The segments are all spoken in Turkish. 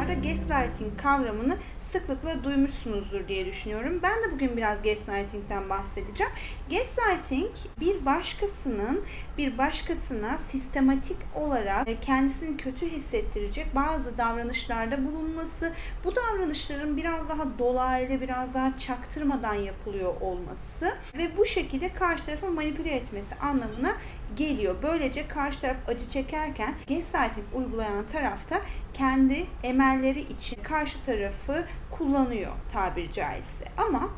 zamanlarda gaslighting kavramını sıklıkla duymuşsunuzdur diye düşünüyorum. Ben de bugün biraz gaslighting'den bahsedeceğim. Gaslighting bir başkasının bir başkasına sistematik olarak kendisini kötü hissettirecek bazı davranışlarda bulunması, bu davranışların biraz daha dolaylı, biraz daha çaktırmadan yapılıyor olması ve bu şekilde karşı tarafı manipüle etmesi anlamına geliyor. Böylece karşı taraf acı çekerken gaslighting uygulayan tarafta kendi emelleri için karşı tarafı kullanıyor tabiri caizse. Ama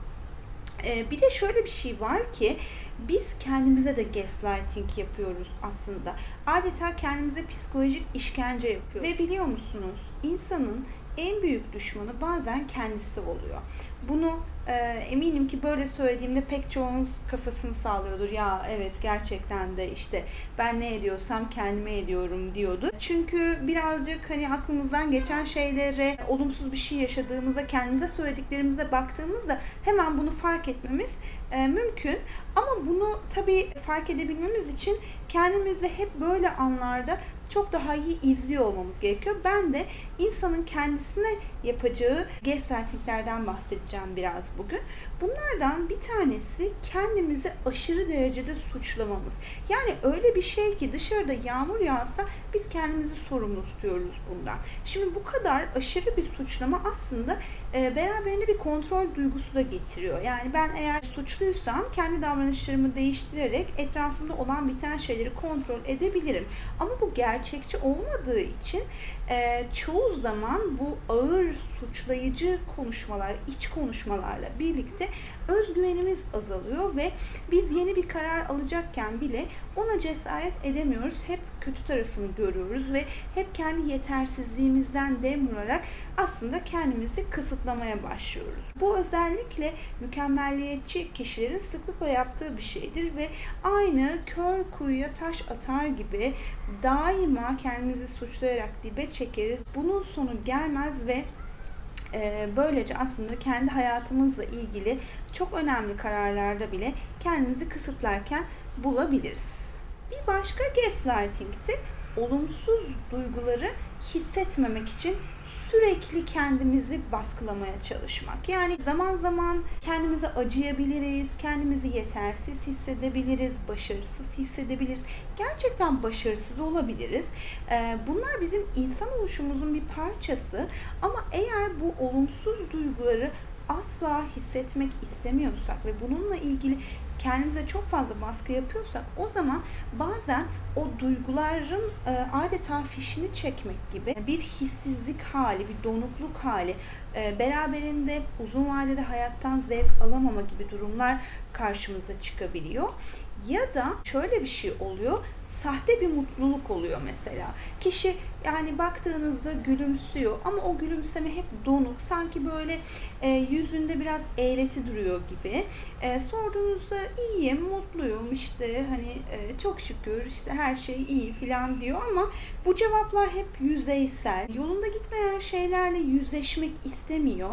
e, bir de şöyle bir şey var ki biz kendimize de gaslighting yapıyoruz aslında. Adeta kendimize psikolojik işkence yapıyor. Ve biliyor musunuz insanın en büyük düşmanı bazen kendisi oluyor. Bunu e, eminim ki böyle söylediğimde pek çoğunuz kafasını sağlıyordur. Ya evet gerçekten de işte ben ne ediyorsam kendime ediyorum diyordu. Çünkü birazcık hani aklımızdan geçen şeylere olumsuz bir şey yaşadığımızda kendimize söylediklerimize baktığımızda hemen bunu fark etmemiz e, mümkün. Ama bunu tabii fark edebilmemiz için kendimizi hep böyle anlarda çok daha iyi izliyor olmamız gerekiyor. Ben de insanın kendisine yapacağı gaslightinglerden bahsedeceğim biraz bugün. Bunlardan bir tanesi kendimizi aşırı derecede suçlamamız. Yani öyle bir şey ki dışarıda yağmur yağsa biz kendimizi sorumlu tutuyoruz bundan. Şimdi bu kadar aşırı bir suçlama aslında e, beraberinde bir kontrol duygusu da getiriyor. Yani ben eğer suçluysam kendi davranışlarımı değiştirerek etrafımda olan biten şeyleri kontrol edebilirim. Ama bu gerçekçi olmadığı için e, çoğu zaman bu ağır suçlayıcı konuşmalar, iç konuşmalarla birlikte özgüvenimiz azalıyor ve biz yeni bir karar alacakken bile ona cesaret edemiyoruz. Hep kötü tarafını görüyoruz ve hep kendi yetersizliğimizden dem vurarak aslında kendimizi kısıtlamaya başlıyoruz. Bu özellikle mükemmelliyetçi kişilerin sıklıkla yaptığı bir şeydir ve aynı kör kuyuya taş atar gibi daima kendimizi suçlayarak dibe çekeriz. Bunun sonu gelmez ve e, böylece aslında kendi hayatımızla ilgili çok önemli kararlarda bile kendimizi kısıtlarken bulabiliriz. Bir başka gaslighting'ti olumsuz duyguları hissetmemek için sürekli kendimizi baskılamaya çalışmak. Yani zaman zaman kendimize acıyabiliriz, kendimizi yetersiz hissedebiliriz, başarısız hissedebiliriz. Gerçekten başarısız olabiliriz. Ee, bunlar bizim insan oluşumuzun bir parçası ama eğer bu olumsuz duyguları asla hissetmek istemiyorsak ve bununla ilgili kendimize çok fazla baskı yapıyorsak o zaman bazen o duyguların e, adeta fişini çekmek gibi bir hissizlik hali, bir donukluk hali, e, beraberinde uzun vadede hayattan zevk alamama gibi durumlar karşımıza çıkabiliyor. Ya da şöyle bir şey oluyor sahte bir mutluluk oluyor mesela. Kişi yani baktığınızda gülümsüyor ama o gülümseme hep donuk. Sanki böyle e, yüzünde biraz eğreti duruyor gibi. E, sorduğunuzda iyiyim, mutluyum işte hani e, çok şükür işte her şey iyi filan diyor ama bu cevaplar hep yüzeysel. Yolunda gitmeyen şeylerle yüzleşmek istemiyor.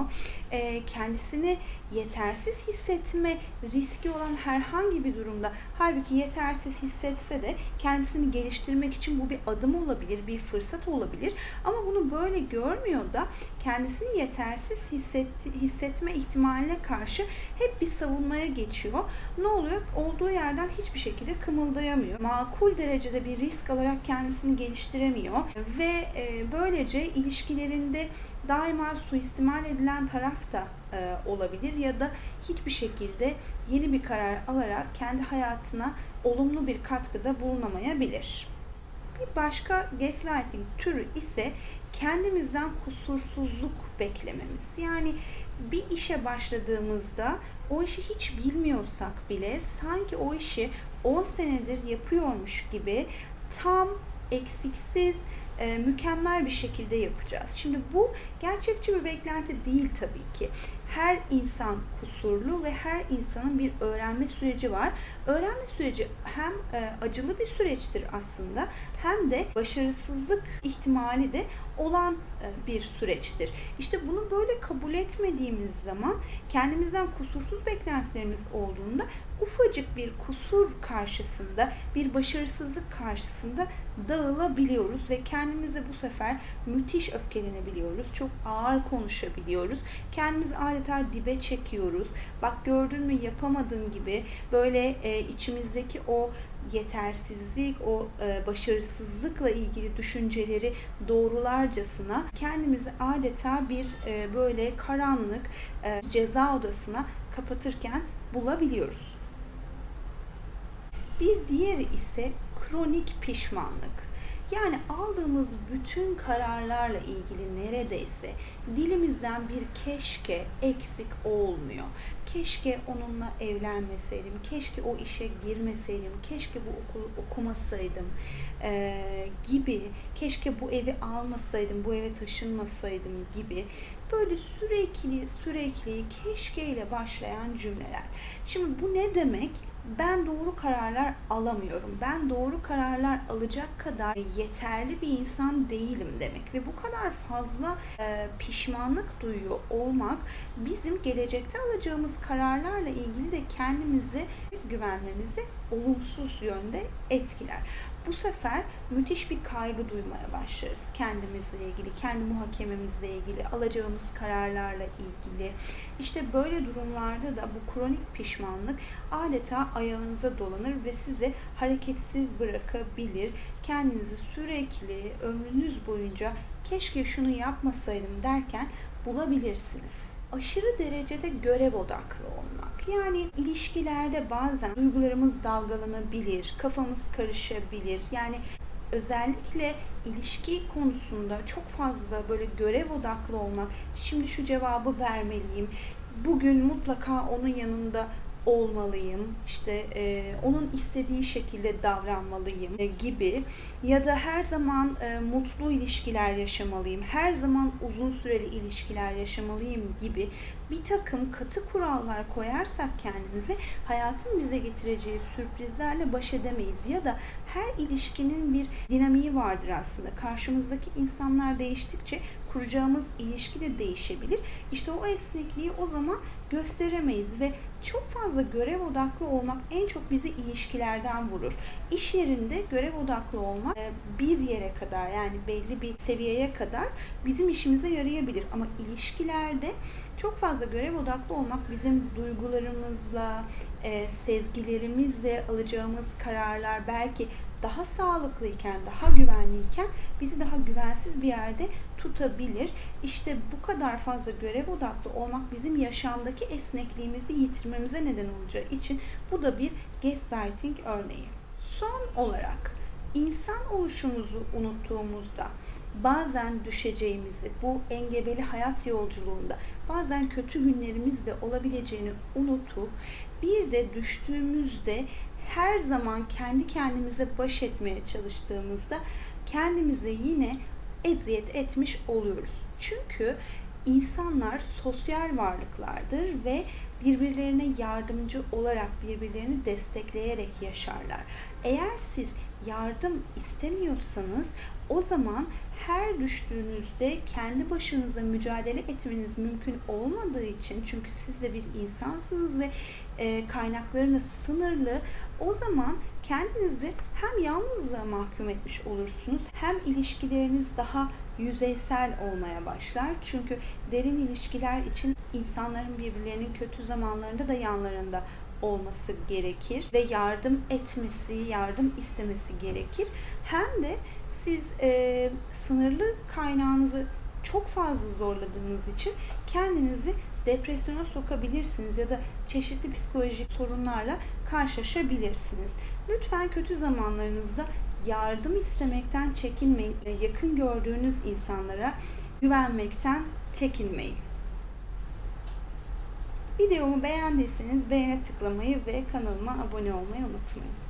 E, kendisini yetersiz hissetme riski olan herhangi bir durumda halbuki yetersiz hissetse de kendisini geliştirmek için bu bir adım olabilir, bir fırsat olabilir. Ama bunu böyle görmüyor da kendisini yetersiz hissetti, hissetme ihtimaline karşı hep bir savunmaya geçiyor. Ne oluyor? Olduğu yerden hiçbir şekilde kımıldayamıyor. Makul derecede bir risk alarak kendisini geliştiremiyor ve e, böylece ilişkilerinde daima suistimal edilen taraf da e, olabilir ya da hiçbir şekilde yeni bir karar alarak kendi hayatına olumlu bir katkıda bulunamayabilir. Bir başka gaslighting türü ise kendimizden kusursuzluk beklememiz. Yani bir işe başladığımızda o işi hiç bilmiyorsak bile sanki o işi 10 senedir yapıyormuş gibi tam eksiksiz e, mükemmel bir şekilde yapacağız. Şimdi bu gerçekçi bir beklenti değil tabii ki. Her insan kusurlu ve her insanın bir öğrenme süreci var. Öğrenme süreci hem e, acılı bir süreçtir aslında hem de başarısızlık ihtimali de olan e, bir süreçtir. İşte bunu böyle kabul etmediğimiz zaman kendimizden kusursuz beklentilerimiz olduğunda ufacık bir kusur karşısında, bir başarısızlık karşısında dağılabiliyoruz ve kendimize bu sefer müthiş öfkelenebiliyoruz. Çok ağır konuşabiliyoruz. Kendimizi adeta dibe çekiyoruz. Bak gördün mü yapamadın gibi böyle e, içimizdeki o yetersizlik, o e, başarısızlıkla ilgili düşünceleri doğrularcasına kendimizi adeta bir e, böyle karanlık e, ceza odasına kapatırken bulabiliyoruz. Bir diğeri ise kronik pişmanlık. Yani aldığımız bütün kararlarla ilgili neredeyse dilimizden bir keşke eksik olmuyor. Keşke onunla evlenmeseydim, keşke o işe girmeseydim, keşke bu okulu okumasaydım e, gibi, keşke bu evi almasaydım, bu eve taşınmasaydım gibi böyle sürekli sürekli keşkeyle başlayan cümleler. Şimdi bu ne demek? Ben doğru kararlar alamıyorum. Ben doğru kararlar alacak kadar yeterli bir insan değilim demek ve bu kadar fazla e, pişmanlık duyuyor olmak bizim gelecekte alacağımız kararlarla ilgili de kendimizi güvenmemizi olumsuz yönde etkiler. Bu sefer müthiş bir kaygı duymaya başlarız kendimizle ilgili, kendi muhakememizle ilgili, alacağımız kararlarla ilgili. İşte böyle durumlarda da bu kronik pişmanlık adeta ayağınıza dolanır ve sizi hareketsiz bırakabilir. Kendinizi sürekli ömrünüz boyunca keşke şunu yapmasaydım derken bulabilirsiniz aşırı derecede görev odaklı olmak. Yani ilişkilerde bazen duygularımız dalgalanabilir, kafamız karışabilir. Yani özellikle ilişki konusunda çok fazla böyle görev odaklı olmak, şimdi şu cevabı vermeliyim, bugün mutlaka onun yanında olmalıyım, işte e, onun istediği şekilde davranmalıyım e, gibi ya da her zaman e, mutlu ilişkiler yaşamalıyım, her zaman uzun süreli ilişkiler yaşamalıyım gibi bir takım katı kurallar koyarsak kendimize hayatın bize getireceği sürprizlerle baş edemeyiz ya da her ilişkinin bir dinamiği vardır aslında. Karşımızdaki insanlar değiştikçe kuracağımız ilişki de değişebilir. İşte o esnekliği o zaman gösteremeyiz ve çok fazla görev odaklı olmak en çok bizi ilişkilerden vurur. İş yerinde görev odaklı olmak e, bir yere kadar yani belli bir seviyeye kadar bizim işimize yarayabilir ama ilişkilerde çok fazla görev odaklı olmak bizim duygularımızla, e, sezgilerimizle alacağımız kararlar belki daha sağlıklıyken, daha güvenliyken bizi daha güvensiz bir yerde tutabilir. İşte bu kadar fazla görev odaklı olmak bizim yaşamdaki esnekliğimizi yitirmemize neden olacağı için bu da bir gaslighting örneği. Son olarak insan oluşumuzu unuttuğumuzda bazen düşeceğimizi, bu engebeli hayat yolculuğunda bazen kötü günlerimiz de olabileceğini unutup bir de düştüğümüzde her zaman kendi kendimize baş etmeye çalıştığımızda kendimize yine eziyet etmiş oluyoruz. Çünkü insanlar sosyal varlıklardır ve birbirlerine yardımcı olarak birbirlerini destekleyerek yaşarlar. Eğer siz yardım istemiyorsanız o zaman her düştüğünüzde kendi başınıza mücadele etmeniz mümkün olmadığı için çünkü siz de bir insansınız ve e, kaynaklarınız sınırlı o zaman kendinizi hem yalnızlığa mahkum etmiş olursunuz hem ilişkileriniz daha yüzeysel olmaya başlar. Çünkü derin ilişkiler için insanların birbirlerinin kötü zamanlarında da yanlarında olması gerekir ve yardım etmesi, yardım istemesi gerekir. Hem de siz e, sınırlı kaynağınızı çok fazla zorladığınız için kendinizi depresyona sokabilirsiniz ya da çeşitli psikolojik sorunlarla karşılaşabilirsiniz. Lütfen kötü zamanlarınızda yardım istemekten çekinmeyin. Yakın gördüğünüz insanlara güvenmekten çekinmeyin. Videomu beğendiyseniz beğene tıklamayı ve kanalıma abone olmayı unutmayın.